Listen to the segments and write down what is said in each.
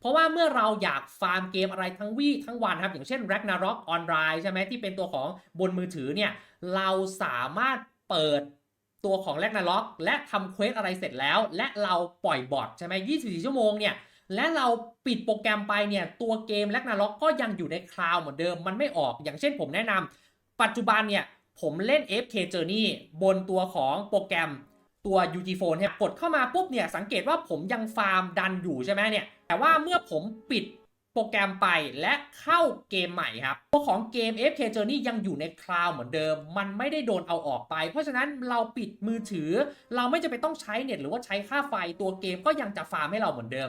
เพราะว่าเมื่อเราอยากฟาร์มเกมอะไรทั้งวี่ทั้งวันครับ อย่างเช่น Ragnarok Online ใช่ไหมที่เป็นตัวของบนมือถือเนี่ยเราสามารถเปิดตัวของ Ragnarok และทำเควสอะไรเสร็จแล้ว และเราปล่อยบอทใช่ไหม24 ชั่วโมงเนี่ยและเราปิดโปรแกรมไปเนี่ยตัวเกม Ragnarok ก็ยังอยู่ในคลาวด์เหมือนเดิมมันไม่ออก อย่างเช่นผมแนะนำปัจจุบันเนี่ยผมเล่น FK Journey บนตัวของโปรแกรมตัว UG Phone เนี่ยกดเข้ามาปุ๊บเนี่ยสังเกตว่าผมยังฟาร์มดันอยู่ใช่ไหมเนี่ย แต่ว่าเมื่อผมปิดโปรแกรมไปและเข้าเกมใหม่ครับตัวของเกม FK Journey ยังอยู่ในคลาวด์เหมือนเดิม มันไม่ได้โดนเอาออกไป เพราะฉะนั้นเราปิดมือถือ เราไม่จะไปต้องใช้เน็ตหรือว่าใช้ค่าไฟตัวเกมก็ยังจะฟาร์มให้เราเหมือนเดิม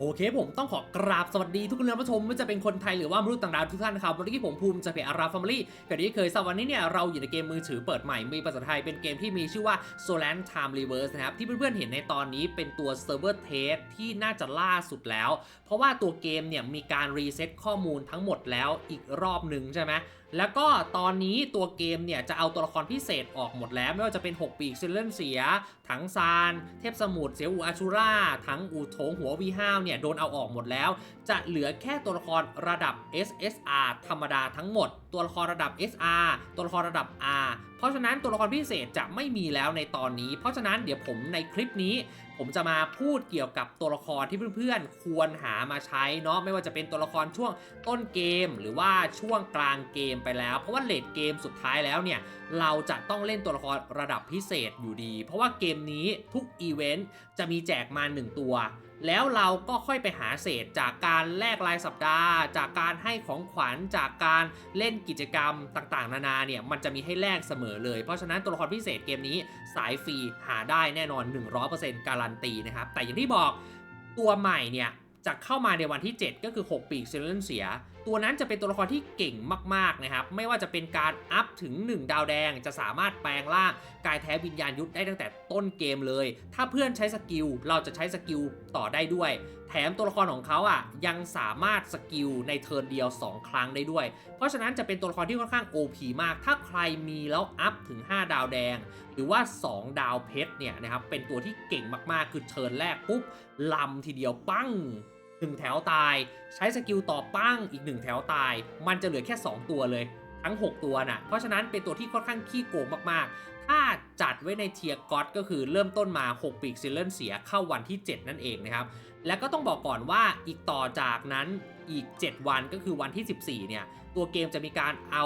โอเคผมต้องขอกราบสวัสดีทุกคนผู้ชมไม่ว่าจะเป็นคนไทยหรือว่ามนุษย์ต่างดาวทุกท่านนะครับวันนี้ผมภูมิจากเพจอาราฟามิลี่กับที่เคยสวันนี้เนี่ยเราอยู่ในเกมมือถือเปิดใหม่มีภาษาไทยเป็นเกมที่มีชื่อว่า Solan Time Reverse นะครับที่เพื่อนๆเห็นในตอนนี้เป็นตัวเซิร์ฟเวอร์เทสที่น่าจะล่าสุดแล้ว เพราะว่าตัวเกมเนี่ยมีการรีเซ็ตข้อมูลทั้งหมดแล้วอีกรอบหนึ่งใช่ไหม แล้วก็ตอนนี้ตัวเกมเนี่ยจะเอาตัวละครพิเศษออกหมดแล้ว ไม่ว่าจะเป็น 6 ปีกซิลเลนเสีย ถังซาน เทพสมุทรเสียวอูอาชูราทั้งอูโถงหัววีห้าวเนี่ยโดนเอาออกหมดแล้ว จะเหลือแค่ตัวละครระดับ SSR ธรรมดาทั้งหมด ตัวละครระดับ SR ตัวละครระดับ R เพราะฉะนั้นตัวละครพิเศษจะไม่มีแล้วในตอนนี้ เพราะฉะนั้นเดี๋ยวผมในคลิปนี้ ผมจะมาพูดเกี่ยวกับตัวละครที่เพื่อนๆ ควรหามาใช้เนาะไม่ว่าจะเป็นตัวละครช่วงต้นเกม หรือว่าช่วงกลางเกมไปแล้ว เพราะว่าเลดเกมสุดท้ายแล้วเนี่ยเราจะต้องเล่นตัวละครระดับพิเศษอยู่ดี เพราะว่าเกมนี้ทุกอีเวนต์จะมีแจกมา 1 ตัว แล้วเราก็ค่อยไปหาเศษจากการแลกรายสัปดาห์ จากการให้ของขวัญจากการเล่นกิจกรรมต่างๆ นานาเนี่ยมันจะมีให้แลกเสมอเลย เพราะฉะนั้นตัวละครพิเศษเกมนี้สายฟรีหาได้แน่นอน 100%การันตีนะครับแต่อย่างที่บอกตัวใหม่เนี่ยจะเข้ามาในวันที่ 7 ก็คือ 6 ปีกเซเลนเสีย ตัวนั้นจะเป็นตัวละครที่เก่งมากๆนะครับ ไม่ว่าจะเป็นการอัพถึง 1 ดาวแดง จะสามารถแปลงร่างกายแท้วิญญาณยุทธได้ตั้งแต่ต้นเกมเลย ถ้าเพื่อนใช้สกิลเราจะใช้สกิลต่อได้ด้วย แถมตัวละครของเขาอะยังสามารถสกิลในเทิร์นเดียว 2 ครั้งได้ด้วย เพราะฉะนั้นจะเป็นตัวละครที่ค่อนข้าง OP มาก ถ้าใครมีแล้วอัพถึง 5 ดาวแดง หรือว่า 2 ดาวเพชรเนี่ยนะครับเป็นตัวที่เก่งมากๆ คือเทิร์นแรกปุ๊บลำทีเดียวปั้ง หนึ่งแถวตาย ใช้สกิลต่อปั้งอีกหนึ่งแถวตาย มันจะเหลือแค่ 2 ตัวเลย ทั้ง 6 ตัวน่ะ เพราะฉะนั้นเป็นตัวที่ค่อนข้างขี้โกงมากๆ ถ้าจัดไว้ในเทียร์ก็อตก็คือเริ่มต้นมา 6 ปีกซิลเลนเสียเข้าวันที่ 7 นั่นเองนะครับ แล้วก็ต้องบอกก่อนว่าอีกต่อจากนั้นอีก 7 วันก็คือวันที่ 14 เนี่ย ตัวเกมจะมีการเอา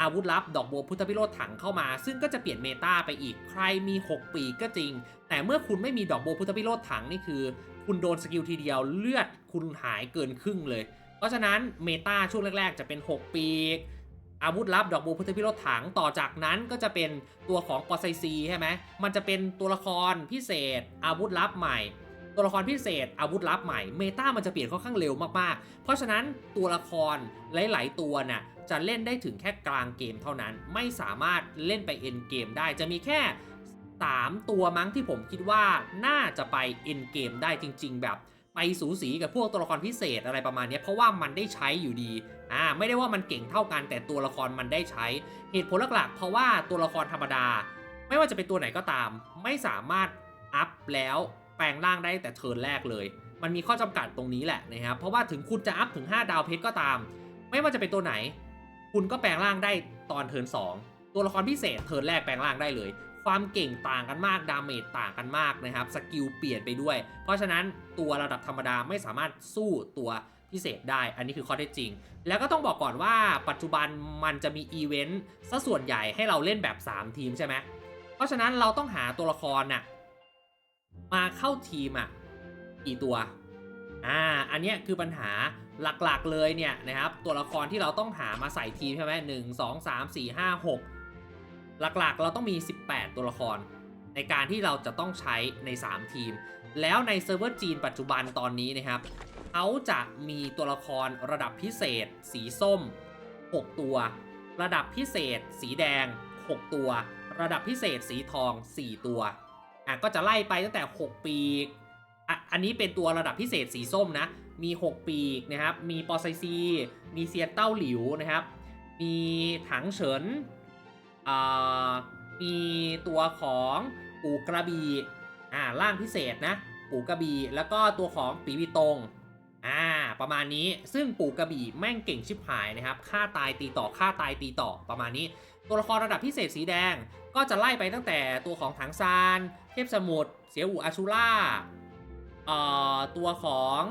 อาวุธลับดอกบัวพุทธพิโรธถังเข้ามา ซึ่งก็จะเปลี่ยนเมตาไปอีกใครมี 6 ปีกก็จริง แต่เมื่อคุณไม่มีดอกบัวพุทธพิโรธถังนี่คือ คุณโดนสกิลทีเดียวเลือดคุณหายเกินครึ่งเลย เพราะฉะนั้นเมตาช่วงแรกๆ จะเป็น 6 ปีกอาวุธลับดอกบัวพุทธพิโรธถังต่อจากนั้นก็จะเป็นตัวของปอไซซีใช่ไหมมันจะเป็นตัวละครพิเศษ อาวุธลับใหม่ ตัวละครพิเศษ อาวุธลับใหม่เมตามันจะเปลี่ยนค่อนข้างเร็วมากๆ เพราะฉะนั้นตัวละครหลายๆตัวน่ะจะเล่นได้ถึงแค่กลางเกมเท่านั้น ไม่สามารถเล่นไปเอ็นเกมได้จะมีแค่ 3 ตัวมั้งที่ผมคิดว่าน่าจะไปเอ็นเกมได้จริง ๆ แบบไปสูสีกับพวกตัวละครพิเศษอะไรประมาณนี้เพราะว่ามันได้ใช้อยู่ดี อ่า ไม่ได้ว่ามันเก่งเท่ากันแต่ตัวละครมันได้ใช้ เหตุผลหลักๆ เพราะว่าตัวละครธรรมดา ไม่ว่าจะเป็นตัวไหนก็ตาม ไม่สามารถอัพแล้วแปลงร่างได้แต่เทิร์นแรกเลย มันมีข้อจำกัดตรงนี้แหละนะครับ เพราะว่าถึงคุณจะอัพถึง 5 ดาวเพชรก็ตาม ไม่ว่าจะเป็นตัวไหน คุณก็แปลงร่างได้ตอนเทิร์น2ตัวละครพิเศษเทิร์นแรกแปลงร่างได้เลย ความเก่งต่างกันมาก ดาเมจต่างกันมากนะครับ สกิลเปลี่ยนไปด้วย เพราะฉะนั้นตัวระดับธรรมดาไม่สามารถสู้ตัวพิเศษได้ อันนี้คือข้อเท็จจริง แล้วก็ต้องบอกก่อนว่าปัจจุบันมันจะมีอีเวนต์ซะส่วนใหญ่ให้เราเล่นแบบ 3 ทีมใช่ไหม เพราะฉะนั้นเราต้องหาตัวละครน่ะมาเข้าทีมอะกี่ตัว อ่า อันนี้คือปัญหาหลักๆเลยเนี่ยนะครับ ตัวละครที่เราต้องหามาใส่ทีมใช่ไหมหนึ่งสองสามสี่ห้าหก หลักๆ เราต้องมี 18 ตัวละคร ในการที่เราจะต้องใช้ใน 3 ทีม แล้วในเซิร์ฟเวอร์จีนปัจจุบันตอนนี้นะครับเขาจะมีตัวละครระดับพิเศษ สีส้ม 6 ตัว ระดับพิเศษ สีแดง 6 ตัว ระดับพิเศษสีทอง 4 ตัวอะก็จะไล่ไปตั้งแต่ 6 ปีอะอันนี้เป็นตัวระดับพิเศษสีส้มนะ มี 6 ปีนะครับ มีปอไซซี มีเซียนเต้าหลิวนะครับ มีถังเฉิน มีตัวของปู่กระบี่อ่าล่างพิเศษนะปู่กระบี่แล้วก็ตัวของปีบีตงอ่าประมาณนี้ซึ่งปู่กระบี่แม่งเก่งชิบหายนะครับฆ่าตายตีต่อฆ่าตายตีต่อประมาณนี้ ตัวละครระดับพิเศษสีแดงก็จะไล่ไปตั้งแต่ตัวของถังซาน เทพสมุทรเสียอูอาชูล่าเอ่อตัวของ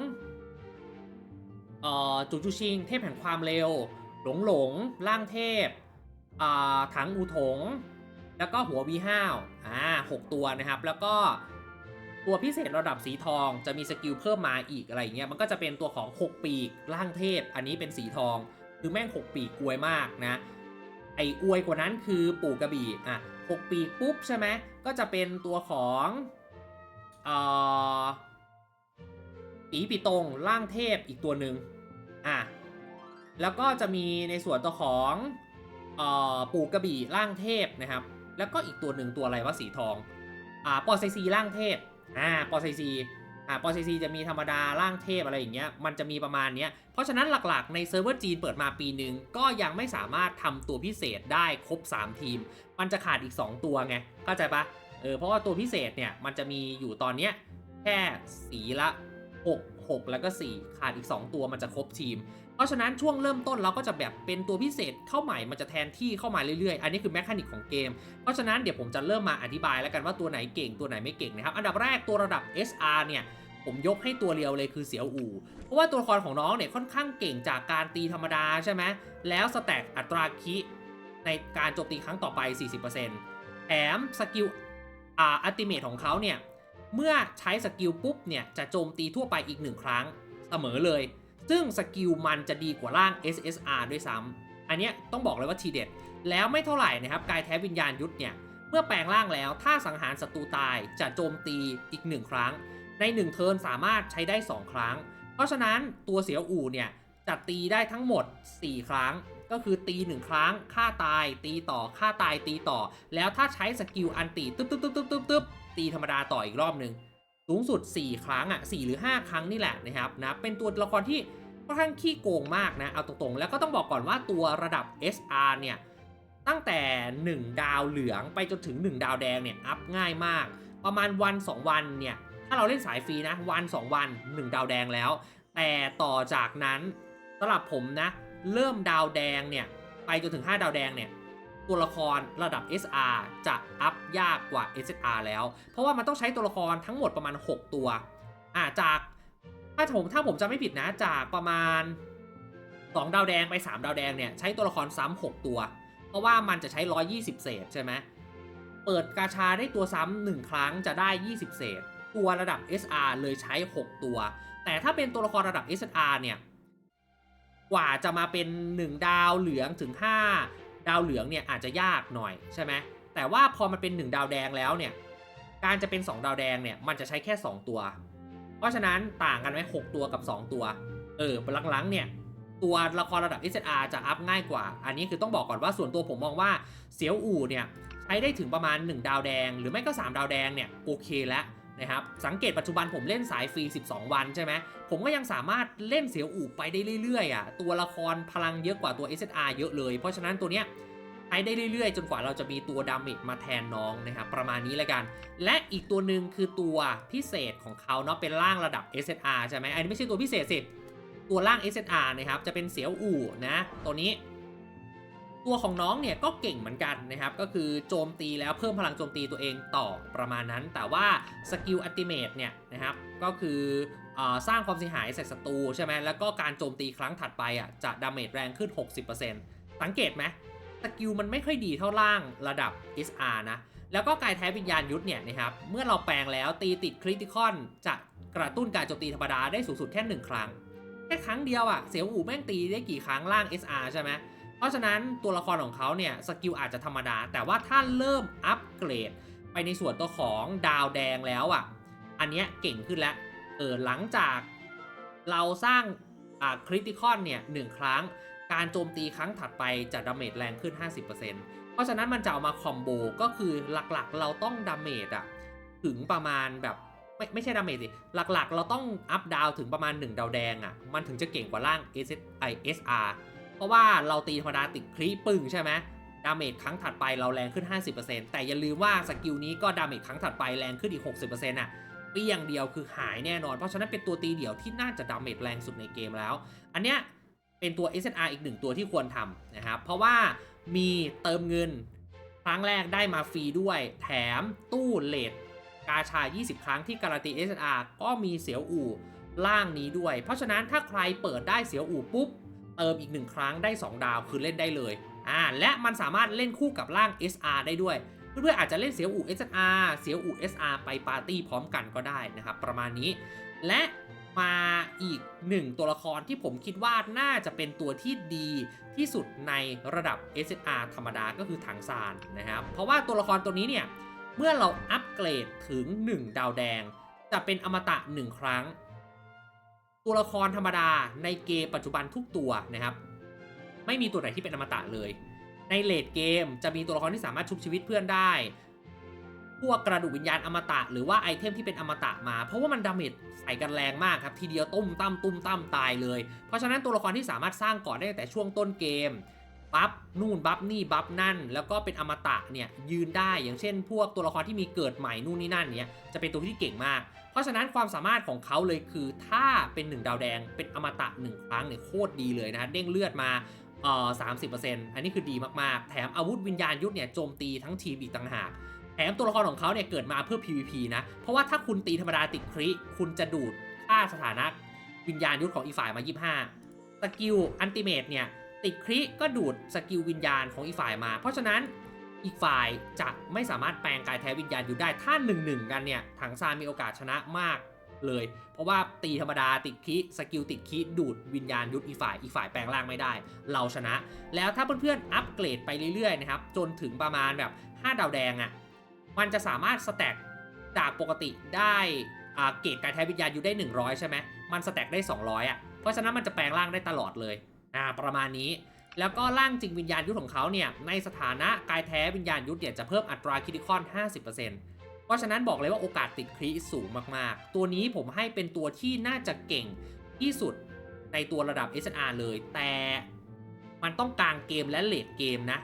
เอ่อจูจูชิง เทพแห่งความเร็ว หลงหลงล่างเทพ ถังอูถง แล้วก็หัววีห้าวอ่าหกตัวนะครับ แล้วก็ตัวพิเศษระดับสีทองจะมีสกิลเพิ่มมาอีกอะไรเงี้ยมันก็จะเป็นตัวของ 6 ปีกร่างเทพ อันนี้เป็นสีทอง คือแม่ง 6 ปีกกวยมากนะ ไออวยกว่านั้นคือปู่กระบี่อะ6ปีกปุ๊บใช่ไหมก็จะเป็นตัวของเอ่อปีปีตงร่างเทพอีกตัวหนึ่งอะแล้วก็จะมีในส่วนตัวของ ปู่กระบี่ร่างเทพนะครับ แล้วก็อีกตัวหนึ่งตัวอะไรว่าสีทองอ่าปอไซซีร่างเทพอ่าปอไซซีอ่าปอไซซีจะมีธรรมดาร่างเทพอะไรอย่างเงี้ยมันจะมีประมาณเนี้ยเพราะฉะนั้นหลักๆในเซิร์ฟเวอร์จีนเปิดมาปีหนึ่งก็ยังไม่สามารถทำตัวพิเศษได้ครบ 3 ทีม มันจะขาดอีก 2 ตัวไงเข้าใจปะเออเพราะว่าตัวพิเศษเนี่ยมันจะมีอยู่ตอนเนี้ยแค่สีละ 6 6 แล้วก็ 4 ขาดอีก 2 ตัวมันจะครบทีม เพราะฉะนั้นช่วงเริ่มต้นเราก็จะแบบเป็นตัวพิเศษเข้าใหม่มันจะแทนที่เข้ามาเรื่อยๆ อันนี้คือแมคานิกของเกม เพราะฉะนั้นเดี๋ยวผมจะเริ่มมาอธิบายแล้วกันว่าตัวไหนเก่งตัวไหนไม่เก่งนะครับ อันดับแรกตัวระดับ SR เนี่ยผมยกให้ตัวเดียวเลยคือเสียวอู เพราะว่าตัวละครของน้องเนี่ยค่อนข้างเก่งจากการตีธรรมดาใช่ไหมแล้วสแต็กอัตราคิในการโจมตีครั้งต่อไป 40%แถมสกิลอ่าอัติเมทของเขาเนี่ย เมื่อใช้สกิลปุ๊บเนี่ย จะโจมตีทั่วไปอีกหนึ่งครั้งเสมอเลย ซึ่งสกิลมันจะดีกว่าร่าง SSR ด้วยซ้ำอันเนี้ยต้องบอกเลยว่าทีเด็ด แล้วไม่เท่าไหร่นะครับกายแท้วิญญาณยุทธเนี่ย เมื่อแปลงร่างแล้วถ้าสังหารศัตรูตายจะโจมตีอีกหนึ่งครั้ง ในหนึ่งเทิร์นสามารถใช้ได้ 2 ครั้ง เพราะฉะนั้นตัวเสียวอู่เนี่ยจะตีได้ทั้งหมด 4 ครั้ง ก็คือตี 1 ครั้งฆ่าตาย ตีต่อฆ่าตายตีต่อ แล้วถ้าใช้สกิลอันตีตึ๊บตึ๊บตึ๊บตึ๊บตึ๊บตึ๊บตีธรรมดาต่ออีกรอบหนึ่งสูงสุด 4 ครั้งอะ4หรือ 5 ครั้งนี่แหละนะครับนะเป็นตัวละครที่ ค่อนข้างขี้โกงมากนะ เอาตรงๆ แล้วก็ต้องบอกก่อนว่าตัวระดับ SR เนี่ย ตั้งแต่ 1 ดาวเหลืองไปจนถึง 1 ดาวแดงเนี่ย อัพง่ายมาก ประมาณวัน 2 วันเนี่ย ถ้าเราเล่นสายฟรีนะ วัน 2 วัน 1 ดาวแดงแล้ว แต่ต่อจากนั้นสำหรับผมนะ เริ่มดาวแดงเนี่ย ไปจนถึง 5 ดาวแดงเนี่ยตัวละครระดับ SR จะอัพยากกว่า SR แล้ว เพราะว่ามันต้องใช้ตัวละครทั้งหมดประมาณ 6 ตัว อ่าจาก ถ้าผมถ้าผมจำไม่ผิดนะจากประมาณ 2 ดาวแดงไป 3 ดาวแดงเนี่ยใช้ตัวละครซ้ำ6ตัว เพราะว่ามันจะใช้ 120 เศษใช่ไหมเปิดกาชาได้ตัวซ้ำหนึ่งครั้งจะได้ 20 เศษ ตัวระดับ SR เลยใช้ 6 ตัว แต่ถ้าเป็นตัวละครระดับ SR เนี่ยกว่าจะมาเป็น 1 ดาวเหลืองถึง 5 ดาวเหลืองเนี่ยอาจจะยากหน่อยใช่ไหมแต่ว่าพอมันเป็น 1 ดาวแดงแล้วเนี่ยการจะเป็น 2 ดาวแดงเนี่ยมันจะใช้แค่ 2 ตัว ราะฉะนั้นต่างกันไหม6ตัวกับ 2 ตัว เออหลังๆเนี่ยตัวละครระดับ SR จะอัพง่ายกว่า อันนี้คือต้องบอกก่อนว่าส่วนตัวผมมองว่าเสียวอู่เนี่ยใช้ได้ถึงประมาณ 1 ดาวแดง หรือไม่ก็ 3 ดาวแดงเนี่ยโอเคแล้วนะครับสังเกตปัจจุบันผมเล่นสายฟรี 12 วันใช่ไหมผมก็ยังสามารถเล่นเสียวอู่ไปได้เรื่อยๆอะตัวละครพลังเยอะกว่าตัว SSR เยอะเลย เพราะฉะนั้นตัวเนี้ย ช้ได้เรื่อยๆ จนกว่าเราจะมีตัวดาเมจมาแทนน้องนะครับประมาณนี้เลยกัน และอีกตัวหนึ่งคือตัวพิเศษของเขาเนาะเป็นร่างระดับ SSR ใช่ไหมอันนี้ไม่ใช่ตัวพิเศษสิตัวร่าง SSR นะครับจะเป็นเสียวอู่นะตัวนี้ ตัวของน้องเนี่ยก็เก่งเหมือนกันนะครับก็คือโจมตีแล้วเพิ่มพลังโจมตีตัวเองต่อประมาณนั้น แต่ว่าสกิลอัติเมตเนี่ยนะครับก็คือสร้างความเสียหายใส่ศัตรูใช่ไหมแล้วก็การโจมตีครั้งถัดไปอะจะดาเมจแรงขึ้น 60%สังเกตไหม สกิลมันไม่ค่อยดีเท่าล่างระดับ SR นะ แล้วก็กายแท้วิญญาณยุทธเนี่ยนะครับ เมื่อเราแปลงแล้วตีติดคริติคอนจะกระตุ้นการโจมตีธรรมดาได้สูงสุดแค่หนึ่งครั้ง แค่ครั้งเดียวอะ่ะ เสียวอู่แม่งตีได้กี่ครั้งล่าง SR ใช่ไหม เพราะฉะนั้นตัวละครของเขาเนี่ยสกิลอาจจะธรรมดา แต่ว่าถ้าเริ่มอัปเกรด ไปในส่วนตัวของดาวแดงแล้วอะ่ะ อันเนี้ยเก่งขึ้นแล้ว เออหลังจากเราสร้างคริติคอนเนี่ยหนึ่งครั้ง การโจมตีครั้งถัดไปจะดาเมจแรงขึ้น 50%เพราะฉะนั้นมันจะเอามาคอมโบก็คือหลักๆ เราต้องดาเมจอะถึงประมาณแบบไม่ไม่ใช่ดาเมจสิหลักๆ เราต้องอัพดาวถึงประมาณ 1 ดาวแดงอะมันถึงจะเก่งกว่าร่าง S I S R เพราะว่าเราตีธรรมดาติดคลีปึ้งใช่ไหมดาเมจครั้งถัดไปเราแรงขึ้น 50%แต่อย่าลืมว่าสกิลนี้ก็ดาเมจครั้งถัดไปแรงขึ้นอีก 60%อะเปียงเดียวคือหายแน่นอน เพราะฉะนั้นเป็นตัวตีเดี่ยวที่น่าจะดาเมจแรงสุดในเกมแล้ว อันเนี้ย เป็นตัว SNR อีกหนึ่งตัวที่ควรทำนะครับ เพราะว่ามีเติมเงินครั้งแรกได้มาฟรีด้วย แถมตู้เลดกาชา 20 ครั้งที่การันตี SNR ก็มีเสียวอู่ล่างนี้ด้วย เพราะฉะนั้นถ้าใครเปิดได้เสียวอู่ปุ๊บ เติมอีกหนึ่งครั้งได้ 2 ดาวคือเล่นได้เลยอ่าและมันสามารถเล่นคู่กับร่าง SR ได้ด้วย เพื่อนๆอาจจะเล่นเสียวอู่ SR เสียวอู่ SR ไปปาร์ตี้พร้อมกันก็ได้นะครับประมาณนี้ และ มาอีกหนึ่งตัวละครที่ผมคิดว่าน่าจะเป็นตัวที่ดีที่สุดในระดับ SSR ธรรมดาก็คือถังซานนะครับ เพราะว่าตัวละครตัวนี้เนี่ย เมื่อเราอัปเกรดถึง 1 ดาวแดง จะเป็นอมตะ 1 ครั้ง ตัวละครธรรมดาในเกมปัจจุบันทุกตัวนะครับ ไม่มีตัวไหนที่เป็นอมตะเลย ในเลดเกมจะมีตัวละครที่สามารถชุบชีวิตเพื่อนได้ พวกกระดูกวิญญาณอมตะ หรือว่าไอเทมที่เป็นอมตะมา เพราะว่ามันดาเมจใส่กันแรงมากครับทีเดียวตุ้มตั้มตุ้มตั้มตายเลย เพราะฉะนั้นตัวละครที่สามารถสร้างก่อนได้ตั้งแต่ช่วงต้นเกมบัฟนู่นบัฟนี่บัฟนั่น แล้วก็เป็นอมตะเนี่ยยืนได้อย่างเช่น พวกตัวละครที่มีเกิดใหม่นู่นนี่นั่นเนี่ยจะเป็นตัวที่เก่งมาก เพราะฉะนั้นความสามารถของเขาเลยคือถ้าเป็น1ดาวแดงเป็นอมตะ1ครั้งเนี่ยโคตรดีเลยนะฮะเด้งเลือดมาเอ่อสามสิบเปอร์เซ็นต์อันนี้คือดีมากๆ แถมอาวุธวิญญาณยุทธเนี่ยโจมตีทั้งทีมอีกต่างหาก แถมตัวละครของเขาเนี่ยเกิดมาเพื่อ PVP นะ เพราะว่าถ้าคุณตีธรรมดาติดคริคุณจะดูดค่าสถานะวิญญาณยุทธของอีฝ่ายมา 25 สกิลอันติเมตเนี่ยติดคริก็ดูดสกิลวิญญาณของอีฝ่ายมา เพราะฉะนั้นอีกฝ่ายจะไม่สามารถแปลงกายแท้วิญญาณอยู่ได้ ถ้า1นหนึ่งกันเนี่ยถังซานมีโอกาสชนะมากเลย เพราะว่าตีธรรมดาติดคิสกิลติดคิดูดวิญญาณยุทธอีฝ่ายอีฝ่ายแปลงร่างไม่ได้ เราชนะ แล้วถ้าเพื่อนๆอัปเกรดไปเรื่อยๆนะครับจนถึงประมาณแบบ 5 ดาวแดงอะ่ะ มันจะสามารถสแต็กจากปกติได้อ่าเกรดการแท้วิญญาณอยู่ได้ 100 ใช่ไหมมันสแต็กได้ 200อะ เพราะฉะนั้นมันจะแปลงร่างได้ตลอดเลยอ่าประมาณนี้ แล้วก็ร่างจริงวิญญาณยุทธของเขาเนี่ย ในสถานะกายแท้วิญญาณยุทธเนี่ยจะเพิ่มอัตราคิดิคอน 50%เพราะฉะนั้นบอกเลยว่าโอกาสติดคริสูงมากๆ ตัวนี้ผมให้เป็นตัวที่น่าจะเก่งที่สุดในตัวระดับ SR เลย แต่มันต้องกลางเกมและเลดเกมนะ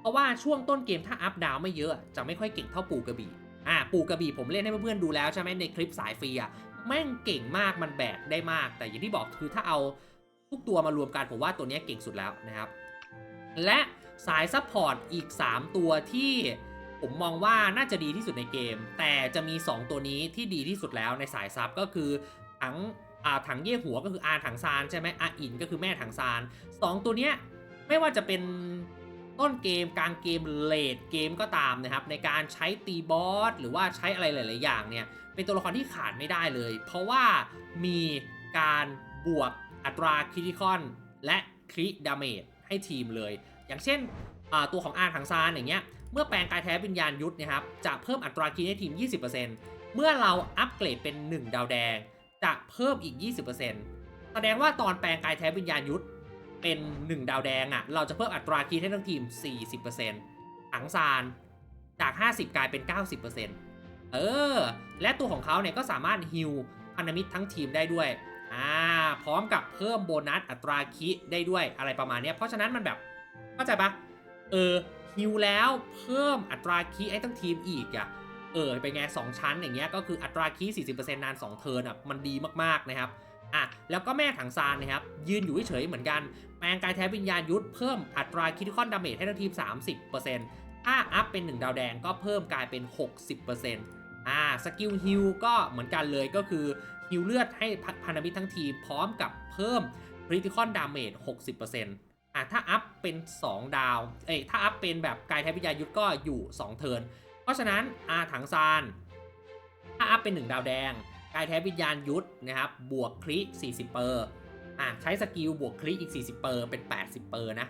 เพราะว่าช่วงต้นเกมถ้าอัพดาวไม่เยอะจะไม่ค่อยเก่งเท่าปูกระบี่อ่าปูกระบี่ผมเล่นให้เพื่อนๆดูแล้วใช่ไหมในคลิปสายฟรีอะแม่งเก่งมากมันแบกได้มาก แต่อย่างที่บอกคือถ้าเอาทุกตัวมารวมกันผมว่าตัวนี้เก่งสุดแล้วนะครับ และสายซัพพอร์ตอีก 3 ตัวที่ผมมองว่าน่าจะดีที่สุดในเกม แต่จะมี 2 ตัวนี้ที่ดีที่สุดแล้วในสายซับก็คือถังอ่าถังเย่หัวก็คืออาถังซานใช่ไหมอาอินก็คือแม่ถังซานสองตัวเนี้ยไม่ว่าจะเป็น ต้นเกมกลางเกมเลดเกมก็ตามนะครับในการใช้ตีบอสหรือว่าใช้อะไรหลาย ๆ อย่างเนี่ยเป็นตัวละครที่ขาดไม่ได้เลย เพราะว่ามีการบวกอัตราคริติคอนและคริดาเมจให้ทีมเลย อย่างเช่นตัวของอาถังซานอย่างเงี้ยเมื่อแปลงกายแท้วิญญาณยุทธนะครับจะเพิ่มอัตราคีให้ทีม 20%เมื่อเราอัปเกรดเป็น 1 ดาวแดง จะเพิ่มอีก 20%แสดงว่าตอนแปลงกายแท้วิญญาณยุทธ เป็น 1 ดาวแดงอะ่ะ เราจะเพิ่มอัตราคีให้ทั้งทีม 40%ถังซานจาก 50 กลายเป็น 90%เออ และตัวของเขาเนี่ยก็สามารถฮิวพันธมิตรทั้งทีมได้ด้วยอ่าพร้อมกับเพิ่มโบนัสอัตราคิได้ด้วยอะไรประมาณเนี้ยเพราะฉะนั้นมันแบบเข้าใจปะเออฮิวแล้วเพิ่มอัตราคีให้ทั้งทีมอีกอะเออเป็นไง2ชั้นอย่างเงี้ยก็คืออัตราคี40%นาน 2 เทิร์นอะมันดีมากๆนะครับ อะแล้วก็แม่ถังซานนะครับยืนอยู่เฉยเหมือนกัน แปลงกายแท้วิญญาณยุทธเพิ่มอัตราคิทิคอนดาเมจให้ทั้งทีม 30%ถ้าอัพเป็น 1 ดาวแดงก็เพิ่มกลายเป็น 60%อ่าสกิลฮิลก็เหมือนกันเลยก็คือฮิลเลือดให้พันธมิตรทั้งทีมพร้อมกับเพิ่ม critical damage 60%อะถ้าอัพเป็น 2 ดาว เอ้ยถ้าอัพเป็นแบบกายแท้วิญญาณยุทธก็อยู่ 2 เทิร์นเพราะฉะนั้นอาถังซานถ้าอัพเป็น 1 ดาวแดง กายแท้วิญญาณยุทธนะครับบวกคริ40เปอร์อะใช้สกิลบวกคริอีก 40เปอร์เป็น 80เปอร์นะ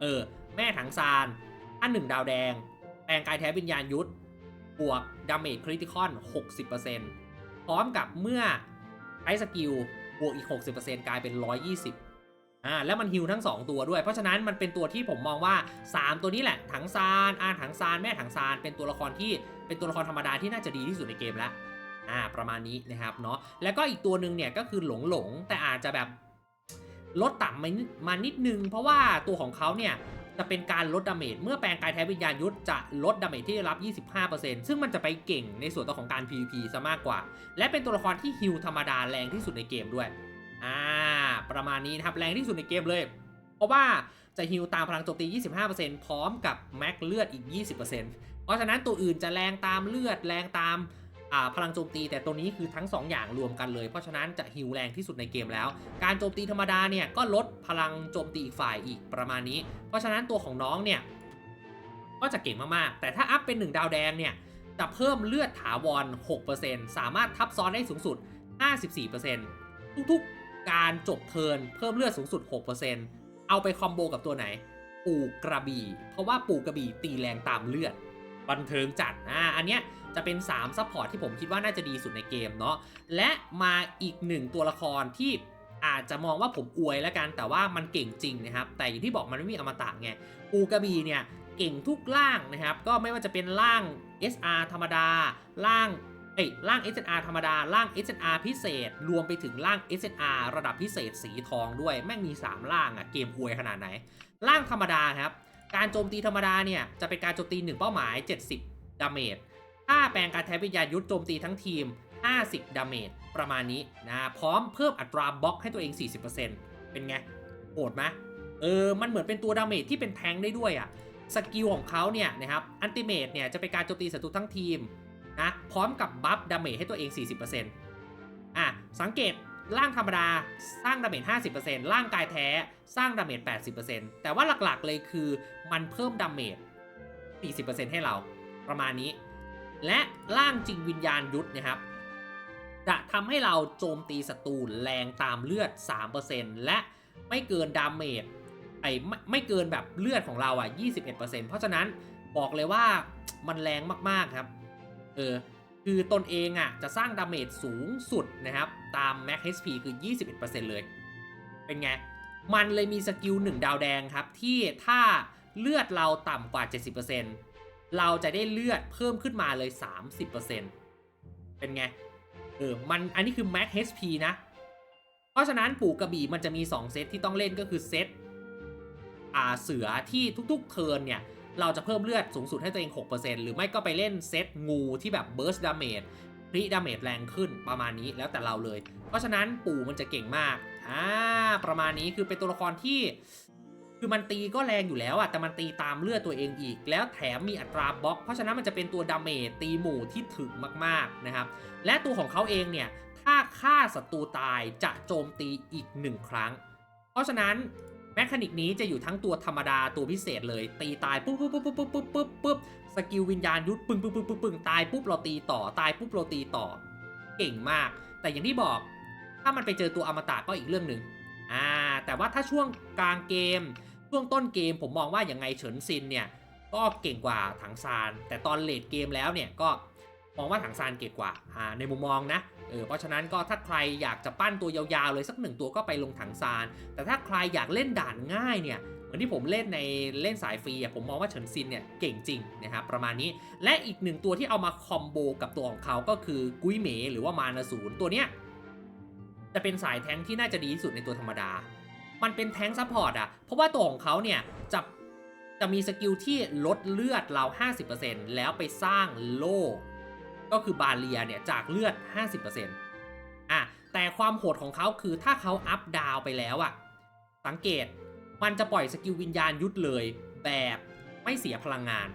เออแม่ถังซานถ้า1ดาวแดง แปลงกายแท้วิญญาณยุทธบวกดาเมจคริติคอน 60%พร้อมกับเมื่อใช้สกิลบวกอีก 60%กลายเป็น 120อ่าแล้วมันฮิวทั้ง 2 ตัวด้วย เพราะฉะนั้นมันเป็นตัวที่ผมมองว่า 3 ตัวนี้แหละถังซานอาถังซานแม่ถังซานเป็นตัวละครที่เป็นตัวละครธรรมดาที่น่าจะดีที่สุดในเกมแล้ว อ่าประมาณนี้นะครับเนาะแล้วก็อีกตัวหนึ่งเนี่ยก็คือหลงหลงแต่อาจจะแบบลดต่ำมานิดนึง เพราะว่าตัวของเขาเนี่ยจะเป็นการลดดาเมจเมื่อแปลงกายแท้วิญญาณยุทธจะลดดาเมจที่ได้รับ 25%ซึ่งมันจะไปเก่งในส่วนตัวของการ PVP ซะมากกว่า และเป็นตัวละครที่ฮิลธรรมดาแรงที่สุดในเกมด้วย อ่า ประมาณนี้นะครับ แรงที่สุดในเกมเลย เพราะว่าจะฮิลตามพลังโจมตี 25%พร้อมกับแม็กเลือดอีก 20%เพราะฉะนั้นตัวอื่นจะแรงตามเลือดแรงตาม พลังโจมตีแต่ตัวนี้คือทั้ง 2 อย่างรวมกันเลย เพราะฉะนั้นจะฮิลแรงที่สุดในเกมแล้ว การโจมตีธรรมดาเนี่ยก็ลดพลังโจมตีอีกฝ่ายอีกประมาณนี้ เพราะฉะนั้นตัวของน้องเนี่ยก็จะเก่งมากๆ แต่ถ้าอัพเป็น 1 ดาวแดงเนี่ยจะเพิ่มเลือดถาวร 6%สามารถทับซ้อนได้สูงสุด 54%ทุกๆ การจบเทินเพิ่มเลือดสูงสุด 6%เอาไปคอมโบกับตัวไหน ปูกระบี่ เพราะว่าปูกระบี่ตีแรงตามเลือด บันเทิงจัด อ่า อันเนี้ย จะเป็น3ซัพพอร์ตที่ผมคิดว่าน่าจะดีสุดในเกมเนาะและมาอีกหนึ่งตัวละครที่อาจจะมองว่าผมอวยแล้วกันแต่ว่ามันเก่งจริงนะครับ แต่อย่างที่บอกมันไม่มีอมตะไงปูกระบีเนี่ยเก่งทุกล่างนะครับ ก็ไม่ว่าจะเป็นล่าง SR ธรรมดาล่างเอ้ยล่าง SR ธรรมดาล่าง SR พิเศษ รวมไปถึงล่าง SR ระดับพิเศษสีทองด้วย แม่งมี 3 ล่างอะเกมอวยขนาดไหน ล่างธรรมดาครับ การโจมตีธรรมดาเนี่ยจะเป็นการโจมตี 1 เป้าหมาย 70 ดาเมจ ถ้าแปลงการแทวิญญาณยุทธโจมตีทั้งทีม 50 ดาเมจประมาณนี้นะพร้อมเพิ่มอัตราบล็อกให้ตัวเอง 40%เป็นไงโหดไหมเออ มันเหมือนเป็นตัวดาเมจที่เป็นแทงได้ด้วยอะสกิลของเขาเนี่ยนะครับ อันติเมตเนี่ยจะเป็นการโจมตีศัตรูทั้งทีมนะพร้อมกับบัฟดาเมจให้ตัวเอง 40%อะ สังเกตร่างธรรมดาสร้างดาเมจ 50%ร่างกายแท้สร้างดาเมจ 80%แต่ว่าหลักๆเลยคือมันเพิ่มดาเมจ 40%ให้เราประมาณนี้ และร่างจริงวิญญาณยุทธนะครับ จะทำให้เราโจมตีศัตรูแรงตามเลือด 3%และไม่เกินดาเมจไอ้ไม่ไม่เกินแบบเลือดของเราอะ 21%เพราะฉะนั้นบอกเลยว่ามันแรงมากๆครับ เออ คือตนเองอะจะสร้างดาเมจสูงสุดนะครับ ตาม Max HP คือ 21%เลย เป็นไง มันเลยมีสกิล 1 ดาวแดงครับ ที่ถ้าเลือดเราต่ำกว่า 70% เราจะได้เลือดเพิ่มขึ้นมาเลย 30%เป็นไง เออ มัน อันนี้คือ Max HP นะ เพราะฉะนั้นปู่กระบี่มันจะมี 2 เซตที่ต้องเล่นก็คือเซต อ่า เสือที่ทุกๆ เทิร์นเนี่ย เราจะเพิ่มเลือดสูงสุดให้ตัวเอง 6%หรือไม่ก็ไปเล่นเซตงูที่แบบ Burst Damage พรีดาเมจแรงขึ้นประมาณนี้แล้วแต่เราเลย เพราะฉะนั้นปู่มันจะเก่งมาก อ่า ประมาณนี้คือเป็นตัวละครที่ คือมันตีก็แรงอยู่แล้วอะแต่มันตีตามเลือดตัวเองอีก แล้วแถมมีอัตราบล็อก เพราะฉะนั้นมันจะเป็นตัวดาเมจตีหมู่ที่ถึงมากๆนะครับ และตัวของเขาเองเนี่ย ถ้าฆ่าศัตรูตายจะโจมตีอีกหนึ่งครั้ง เพราะฉะนั้นแมคานิกนี้จะอยู่ทั้งตัวธรรมดาตัวพิเศษเลย ตีตายปุ๊บปุ๊บปุ๊บปุ๊บปุ๊บปุ๊บปุ๊บสกิลวิญญาณยุทธปึ้งปึ้งปึ้งปึ้งปึ้งตายปุ๊บเราตีต่อตายปุ๊บเราตีต่อ เก่งมาก แต่อย่างที่บอก ถ้ามันไปเจอตัวอมตะก็อีกเรื่องหนึ่งอ่าแต่ว่าถ้าช่วงกลางเกม ช่วงต้นเกมผมมองว่าอย่างไงเฉินซินเนี่ยก็เก่งกว่าถังซานแต่ตอนเลดเกมแล้วเนี่ยก็มองว่าถังซานเก่งกว่าในมุมมองนะเออเพราะฉะนั้นก็ถ้าใครอยากจะปั้นตัวยาวๆเลยสักหนึ่งตัวก็ไปลงถังซาน แต่ถ้าใครอยากเล่นด่านง่ายเนี่ยเหมือนที่ผมเล่นในเล่นสายฟรีอะผมมองว่าเฉินซินเนี่ยเก่งจริงนะครับประมาณนี้และอีกหนึ่งตัวที่เอามาคอมโบกับตัวของเขาก็คือกุ้ยเหมหรือว่ามานาศูนย์ตัวเนี้ยจะเป็นสายแทงที่น่าจะดีที่สุดในตัวธรรมดา มันเป็นแทงซัพพอร์ตอะ เพราะว่าตัวของเขาเนี่ยจะจะมีสกิลที่ลดเลือดเรา 50%แล้วไปสร้างโล่ก็คือบาเลียเนี่ยจากเลือด 50%อะแต่ความโหดของเขาคือถ้าเขาอัพดาวไปแล้วอะ สังเกตมันจะปล่อยสกิลวิญญาณยุทธเลยแบบไม่เสียพลังงาน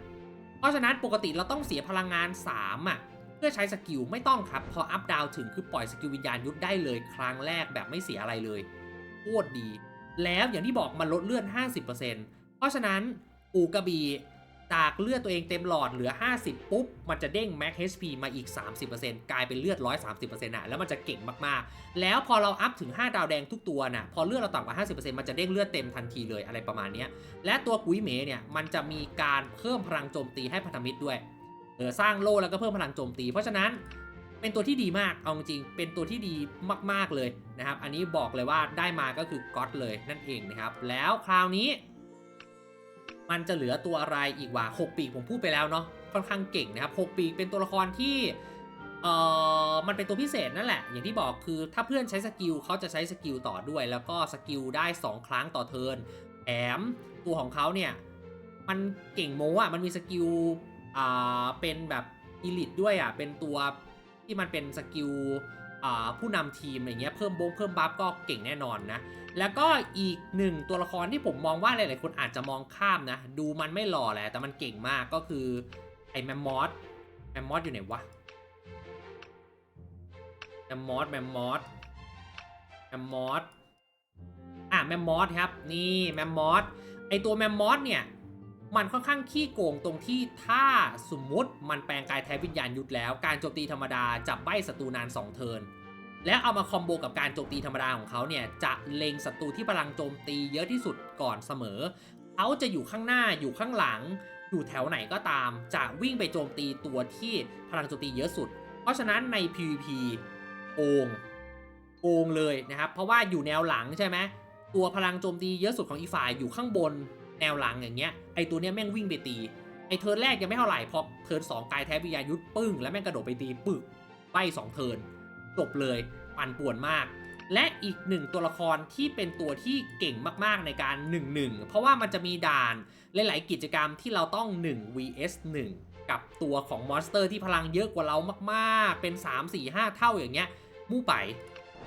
เพราะฉะนั้นปกติเราต้องเสียพลังงาน 3 อะ เพื่อใช้สกิลไม่ต้องครับ พออัพดาวถึงคือปล่อยสกิลวิญญาณยุทธได้เลย ครั้งแรกแบบไม่เสียอะไรเลยโคตรดี แล้วอย่างที่บอกมันลดเลือด 50%เพราะฉะนั้นอูกระบีจากเลือดตัวเองเต็มหลอดเหลือ 50 ปุ๊บ มันจะเด้ง Max HP มาอีก 30%กลายเป็นเลือด 130%อะแล้วมันจะเก่งมากๆ แล้วพอเราอัพถึง 5 ดาวแดงทุกตัวน่ะพอเลือดเราต่ำกว่า 50%มันจะเด้งเลือดเต็มทันทีเลยอะไรประมาณนี้และตัวกุ้ยเมเนี่ยมันจะมีการเพิ่มพลังโจมตีให้พันธมิตรด้วยเออสร้างโล่แล้วก็เพิ่มพลังโจมตี เพราะฉะนั้น เป็นตัวที่ดีมากเอาจริงเป็นตัวที่ดีมากๆเลยนะครับ อันนี้บอกเลยว่าได้มาก็คือก๊อตเลยนั่นเองนะครับ แล้วคราวนี้ มันจะเหลือตัวอะไรอีกว่า 6 ปีผมพูดไปแล้วเนาะค่อนข้างเก่งนะครับ 6 ปีเป็นตัวละครที่เอ่อมันเป็นตัวพิเศษนั่นแหละ อย่างที่บอกคือถ้าเพื่อนใช้สกิลเขาจะใช้สกิลต่อด้วย แล้วก็สกิลได้ 2 ครั้งต่อเทิร์นแถมตัวของเขาเนี่ยมันเก่งโมอะมันมีสกิลอ่าเป็นแบบอีลิทด้วยอะเป็นตัว ที่มันเป็นสกิลผู้นำทีมอะไรเงี้ยเพิ่มบงเพิ่มบัฟก็เก่งแน่นอนนะ แล้วก็อีกหนึ่งตัวละครที่ผมมองว่าหลายๆคนอาจจะมองข้ามนะ ดูมันไม่หล่อแหละแต่มันเก่งมากก็คือไอ้แมมมอสแมมมอสอยู่ไหนวะแมมมอสแมมมอสแมมมอสอะแมมมอสครับนี่แมมมอสไอตัวแมมมอสเนี่ย มันค่อนข้างขี้โกงตรงที่ถ้าสมมุติมันแปลงกายแท้วิญญาณยุทธแล้ว การโจมตีธรรมดาจะใบ้ศัตรูนาน 2 เทิร์นแล้วเอามาคอมโบกับการโจมตีธรรมดาของเขาเนี่ยจะเล็งศัตรูที่พลังโจมตีเยอะที่สุดก่อนเสมอเขาจะอยู่ข้างหน้าอยู่ข้างหลัง อยู่แถวไหนก็ตาม จะวิ่งไปโจมตีตัวที่พลังโจมตีเยอะสุด เพราะฉะนั้นใน PVP โกงโกงเลยนะครับ เพราะว่าอยู่แนวหลังใช่ไหมตัวพลังโจมตีเยอะสุดของอีฝ่ายอยู่ข้างบนแนวหลังอย่างเงี้ย ไอตัวเนี้ยแม่งวิ่งไปตีไอเทิร์นแรกยังไม่เท่าไหร่พอเทิร์นสองกายแท้วิญญาณยุทธปึ้งแล้วแม่งกระโดดไปตีปึกใบสองเทิร์นจบเลยปั่นป่วนมาก และอีกหนึ่งตัวละครที่เป็นตัวที่เก่งมากๆในการ1-1เพราะว่ามันจะมีด่านหลายๆกิจกรรมที่เราต้อง 1 vs 1 กับตัวของมอนสเตอร์ที่พลังเยอะกว่าเรามากๆ เป็น 3 4 5 เท่าอย่างเงี้ยมู่ไป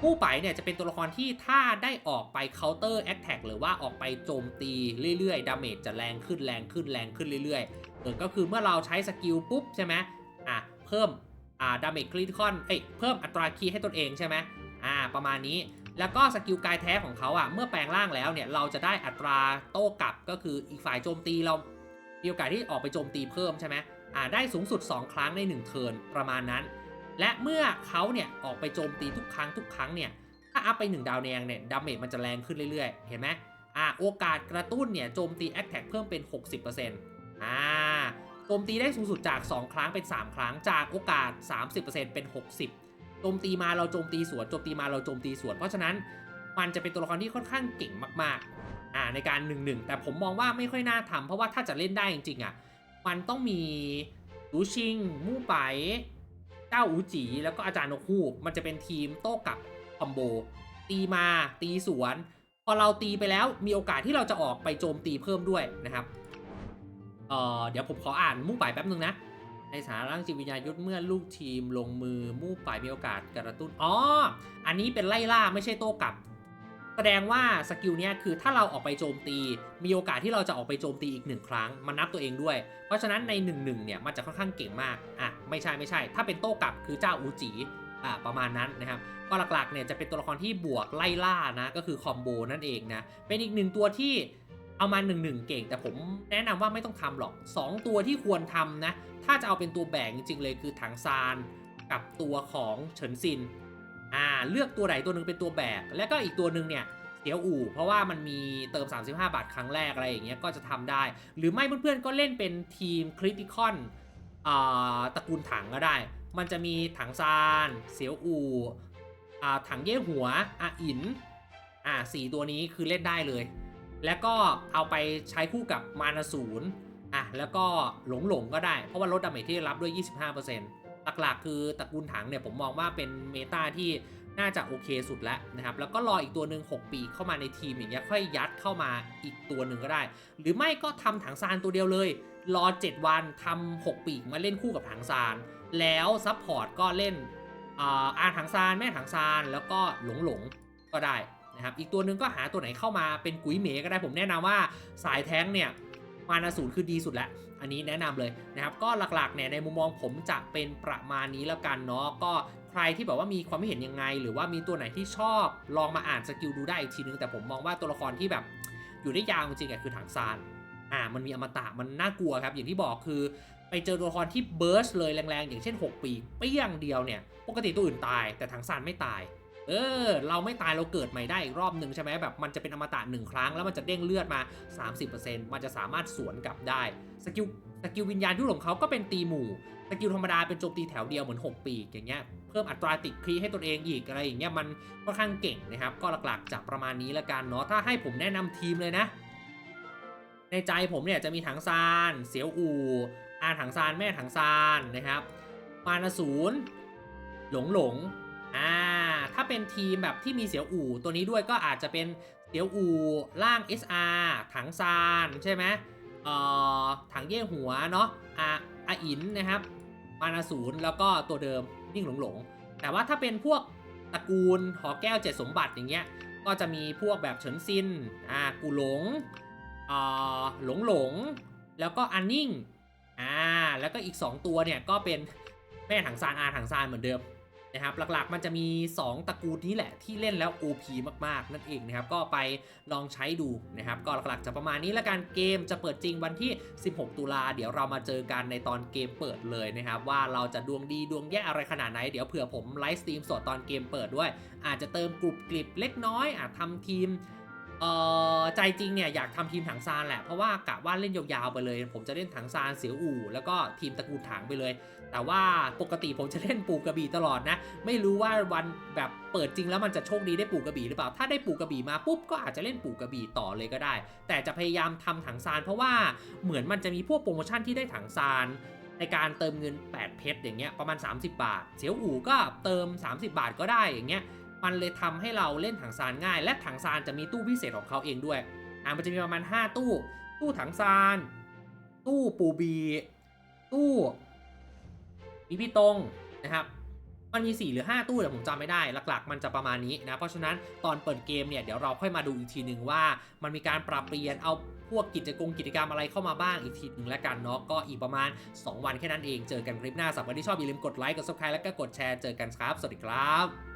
มู่ไปเนี่ยจะเป็นตัวละครที่ถ้าได้ออกไป counter attack หรือว่าออกไปโจมตีเรื่อยๆ ดาเมจจะแรงขึ้นแรงขึ้นแรงขึ้นเรื่อยๆเออก็คือเมื่อเราใช้สกิลปุ๊บใช่ไหมอะเพิ่มอ่าดาเมจคริติคอนเอ้ยเพิ่มอัตราคีย์ให้ตนเองใช่ไหมอ่าประมาณนี้แล้วก็สกิลกายแท้ของเขาอะเมื่อแปลงร่างแล้วเนี่ยเราจะได้อัตราโต้กลับก็คืออีกฝ่ายโจมตีเรามีโอกาสที่ออกไปโจมตีเพิ่มใช่ไหมอ่าได้สูงสุด 2 ครั้งใน 1 เทิร์นประมาณนั้น และเมื่อเขาเนี่ยออกไปโจมตีทุกครั้งทุกครั้งเนี่ยถ้าอัพไป 1 ดาวแดงเนี่ยดาเมจมันจะแรงขึ้นเรื่อยๆ เห็นไหมอ่าโอกาสกระตุ้นเนี่ยโจมตีแอคแท็กเพิ่มเป็น 60%อ่าโจมตีได้สูงสุดจาก 2 ครั้งเป็น 3 ครั้งจากโอกาส 30%เป็น 60 โจมตีมาเราโจมตีสวนโจมตีมาเราโจมตีสวน เพราะฉะนั้นมันจะเป็นตัวละครที่ค่อนข้างเก่งมากๆอ่าในการ1-1แต่ผมมองว่าไม่ค่อยน่าทำเพราะว่าถ้าจะเล่นได้จริงๆอะมันต้องมีดูชิงมู่ไป เจ้าอูจีแล้วก็อาจารย์นกฮูกมันจะเป็นทีมโต้กลับคอมโบตีมาตีสวน พอเราตีไปแล้วมีโอกาสที่เราจะออกไปโจมตีเพิ่มด้วยนะครับเอ่อเดี๋ยวผมขออ่านมู่ป่ายแป๊บนึงนะ ในสาร่างจิตวิญญาณยุทธเมื่อลูกทีมลงมือมู่ป่ายมีโอกาสกระตุ้นอ๋ออันนี้เป็นไล่ล่าไม่ใช่โต้กลับ แสดงว่าสกิลเนี้ยคือถ้าเราออกไปโจมตี มีโอกาสที่เราจะออกไปโจมตีอีกหนึ่งครั้งมันนับตัวเองด้วย เพราะฉะนั้นใน1นึเนี่ยมันจะค่อนข้างเก่งมากอะไม่ใช่ไม่ใช่ ถ้าเป็นโต้กลับคือเจ้าอูจีอ่าประมาณนั้นนะครับก็หลักๆเนี่ยจะเป็นตัวละครที่บวกไล่ล่านะก็คือคอมโบนั่นเองนะเป็นอีกหนึ่งตัวที่เอามา1นึเก่ง แต่ผมแนะนำว่าไม่ต้องทำหรอก 2 ตัวที่ควรทำนะถ้าจะเอาเป็นตัวแบ่งจริงๆเลยคือถังซานกับตัวของเฉินซิน อ่าเลือกตัวไหนตัวหนึ่งเป็นตัวแบก แล้วก็อีกตัวหนึ่งเนี่ยเสียวอู่ เพราะว่ามันมีเติม 35 บาทครั้งแรกอะไรอย่างเงี้ยก็จะทำได้ หรือไม่เพื่อนๆก็เล่นเป็นทีมคริติคอนอ่าตระกูลถังก็ได้ มันจะมีถังซาน เสียวอู่อ่าถังเย่หัวอาอินอ่าสี่ตัวนี้คือเล่นได้เลย แล้วก็เอาไปใช้คู่กับมานาศูนย์อะแล้วก็หลงหลงก็ได้เพราะว่าลดดาเมจที่ได้รับด้วย 25% หลักๆ คือตระกูลถังเนี่ยผมมองว่าเป็นเมตาที่น่าจะโอเคสุดแล้วนะครับ แล้วก็รออีกตัวหนึ่ง6 ปีเข้ามาในทีมอย่างเงี้ยค่อยยัดเข้ามาอีกตัวหนึ่งก็ได้ หรือไม่ก็ทำถังซานตัวเดียวเลย รอ 7 วันทำ6ปีมาเล่นคู่กับถังซาน แล้วซัพพอร์ตก็เล่นอ่าถังซานแม่ถังซานแล้วก็หลงหลงก็ได้นะครับอีกตัวหนึ่งก็หาตัวไหนเข้ามาเป็นกุยเหมก็ได้ผมแนะนำว่าสายแท้งเนี่ย มานาศูนย์คือดีสุดแล้วอันนี้แนะนำเลยนะครับก็หลักๆเนี่ยในมุมมองผมจะเป็นประมาณนี้แล้วกันเนาะก็ใครที่แบบว่ามีความเห็นยังไง หรือว่ามีตัวไหนที่ชอบลองมาอ่านสกิลดูได้อีกทีนึงแต่ผมมองว่าตัวละครที่แบบอยู่ได้ยาวจริงๆคือถังซานอ่ามันมีอมตะมันน่ากลัวครับอย่างที่บอกคือไปเจอตัวละครที่เบิร์สเลยแรงๆ อย่างเช่น 6 ปีเปี้ยงเดียวเนี่ย ปกติตัวอื่นตายแต่ถังซานไม่ตาย เออ เราไม่ตายเราเกิดใหม่ได้อีกรอบหนึ่งใช่ไหมแบบมันจะเป็นอมตะหนึ่งครั้งแล้วมันจะเด้งเลือดมา 30%มันจะสามารถสวนกลับได้สกิลสกิลวิญญาณยุโรปของเขาก็เป็นตีหมู่สกิลธรรมดาเป็นโจมตีแถวเดียวเหมือน6ปีกอย่างเงี้ยเพิ่มอัตราติดครีให้ตนเองอีกอะไรอย่างเงี้ยมันค่อนข้างเก่งนะครับ ก็หลักๆจากประมาณนี้ละกันเนาะถ้าให้ผมแนะนำทีมเลยนะ ในใจผมเนี่ยจะมีถังซานเสียวอูอาถังซานแม่ถังซานนะครับ มานาศูนย์หลงหลง อ่าถ้าเป็นทีมแบบที่มีเสียวอู่ตัวนี้ด้วยก็อาจจะเป็นเสียวอู่ล่าง SR ถังซานใช่ไหมเอ่อถังเย่หัวเนาะอาอาอินนะครับมานาศูนย์แล้วก็ตัวเดิมนิ่งหลงหลงแต่ว่าถ้าเป็นพวกตระกูลหอแก้วเจ็ดสมบัติอย่างเงี้ยก็จะมีพวกแบบเฉินซินอ่ากูหลงอ่าหลงหลง แล้วก็อันนิ่งอ่าแล้วก็อีก 2 ตัวเนี่ยก็เป็นแม่ถังซานอาถังซานเหมือนเดิม นะครับหลักๆมันจะมี 2 ตระกูลนี้แหละที่เล่นแล้ว OP มากๆ นั่นเองนะครับก็ไปลองใช้ดูนะครับก็หลักๆจะประมาณนี้และกันเกมจะเปิดจริงวันที่ 16 ตุลาเดี๋ยวเรามาเจอกันในตอนเกมเปิดเลยนะครับว่าเราจะดวงดีดวงแย่อะไรขนาดไหนเดี๋ยวเผื่อผมไลฟ์สตรีมสดตอนเกมเปิดด้วย อาจจะเติมกลุ่มกลิบเล็กน้อยอาจทำทีม เออใจจริงเนี่ยอยากทำทีมถังซานแหละ เพราะว่ากะว่าเล่นยาวๆไปเลย ผมจะเล่นถังซานเสียวอู่ แล้วก็ทีมตระกูลถังไปเลย แต่ว่าปกติผมจะเล่นปูกระบี่ตลอดนะ ไม่รู้ว่าวันแบบเปิดจริงแล้วมันจะโชคดีได้ปูกระบี่หรือเปล่า ถ้าได้ปูกระบี่มาปุ๊บก็อาจจะเล่นปูกระบี่ต่อเลยก็ได้ แต่จะพยายามทำถังซานเพราะว่าเหมือนมันจะมีพวกโปรโมชั่นที่ได้ถังซานในการเติมเงิน 8 เพชรอย่างเงี้ยประมาณ 30 บาท เสียวอู่ก็เติม 30 บาทก็ได้อย่างเงี้ย มันเลยทำให้เราเล่นถังซานง่าย และถังซานจะมีตู้พิเศษของเขาเองด้วยอ่ามันจะมีประมาณ 5 ตู้ ตู้ถังซาน ตู้ปูบี ตู้มีพี่ตรงนะครับมันมี 4 หรือ 5 ตู้แต่ผมจำไม่ได้หลักๆ มันจะประมาณนี้นะ เพราะฉะนั้นตอนเปิดเกมเนี่ย เดี๋ยวเราค่อยมาดูอีกทีหนึ่งว่า มันมีการปรับเปลี่ยนเอาพวกกิจกรรมกิจกรรมอะไรเข้ามาบ้างอีกทีหนึ่งแล้วกันเนาะก็อีกประมาณ 2 วันแค่นั้นเองเจอกันคลิปหน้าสำหรับที่ชอบอย่าลืมกดไลค์กด subscribe แล้วก็กดแชร์เจอกันครับ สวัสดีครับ